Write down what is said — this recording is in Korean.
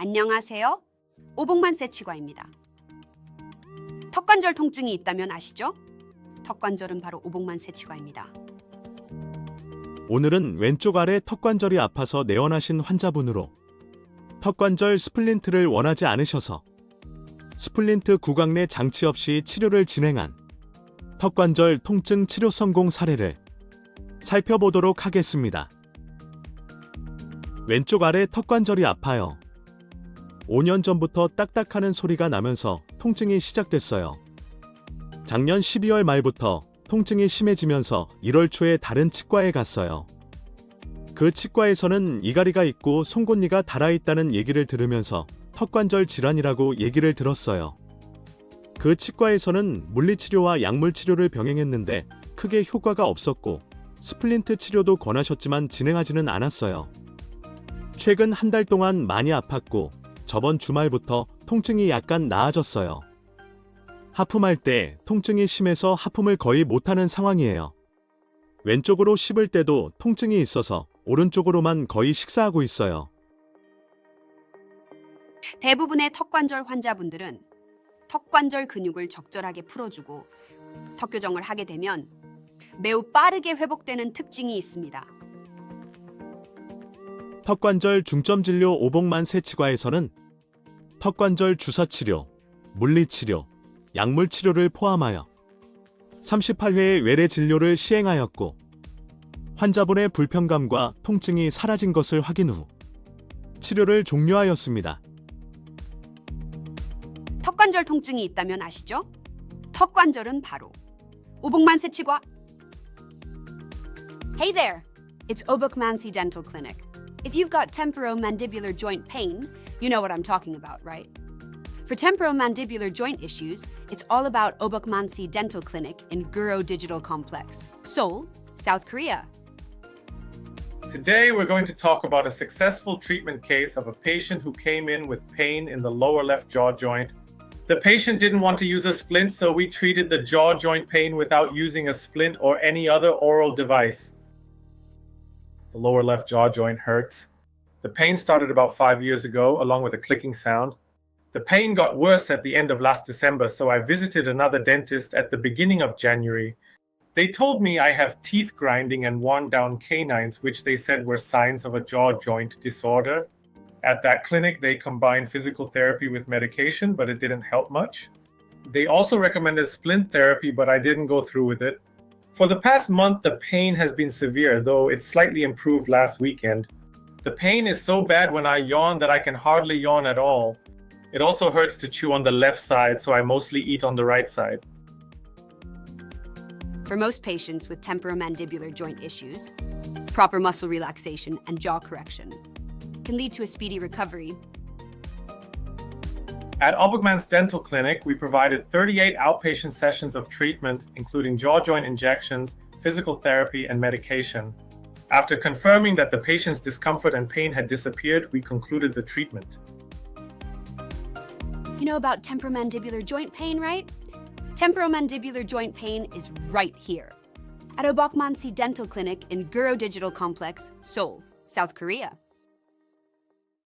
안녕하세요. 오복만 세 치과입니다. 턱관절 통증이 있다면 아시죠? 턱관절은 바로 오복만 세 치과입니다. 오늘은 왼쪽 아래 턱관절이 아파서 내원하신 환자분으로 턱관절 스플린트를 원하지 않으셔서 스플린트 구강 내 장치 없이 치료를 진행한 턱관절 통증 치료 성공 사례를 살펴보도록 하겠습니다. 왼쪽 아래 턱관절이 아파요. 5년 전부터 딱딱하는 소리가 나면서 통증이 시작됐어요. 작년 12월 말부터 통증이 심해지면서 1월 초에 다른 치과에 갔어요. 그 치과에서는 이가리가 있고 송곳니가 닳아있다는 얘기를 들으면서 턱관절 질환이라고 얘기를 들었어요. 그 치과에서는 물리치료와 약물치료를 병행했는데 크게 효과가 없었고 스플린트 치료도 권하셨지만 진행하지는 않았어요. 최근 한 달 동안 많이 아팠고 저번 주말부터 통증이 약간 나아졌어요. 하품할 때 통증이 심해서 하품을 거의 못하는 상황이에요. 왼쪽으로 씹을 때도 통증이 있어서 오른쪽으로만 거의 식사하고 있어요. 대부분의 턱관절 환자분들은 턱관절 근육을 적절하게 풀어주고 턱 교정을 하게 되면 매우 빠르게 회복되는 특징이 있습니다. 턱관절 중점 진료 오복만 세치과에서는 턱관절 주사 치료, 물리 치료, 약물 치료를 포함하여 38회의 외래 진료를 시행하였고 환자분의 불편감과 통증이 사라진 것을 확인 후 치료를 종료하였습니다. 턱관절 통증이 있다면 아시죠? 턱관절은 바로 오복만 세 치과. Hey there, it's Obokmansi Dental Clinic. If you've got temporomandibular joint pain, you know what I'm talking about, right? For temporomandibular joint issues, it's all about Obokmansi Dental Clinic in Guro Digital Complex, Seoul, South Korea. Today, we're going to talk about a successful treatment case of a patient who came in with pain in the lower left jaw joint. The patient didn't want to use a splint, so we treated the jaw joint pain without using a splint or any other oral device. The lower left jaw joint hurts. The pain started about five years ago, along with a clicking sound. The pain got worse at the end of last December, so I visited another dentist at the beginning of January they told me I have teeth grinding and worn down canines, which they said were signs of a jaw joint disorder. At that clinic, they combined physical therapy with medication, but it didn't help much. They also recommended splint therapy, but I didn't go through with it. For the past month, the pain has been severe, though it slightly improved last weekend. The pain is so bad when I yawn that I can hardly yawn at all. It also hurts to chew on the left side, so I mostly eat on the right side. For most patients with temporomandibular joint issues, proper muscle relaxation and jaw correction can lead to a speedy recovery. At Obugman's Dental Clinic, we provided 38 outpatient sessions of treatment, including jaw joint injections, physical therapy, and medication. After confirming that the patient's discomfort and pain had disappeared, we concluded the treatment. You know about temporomandibular joint pain, right? Temporomandibular joint pain is right here at Obokmansi Dental Clinic in Guro Digital Complex, Seoul, South Korea.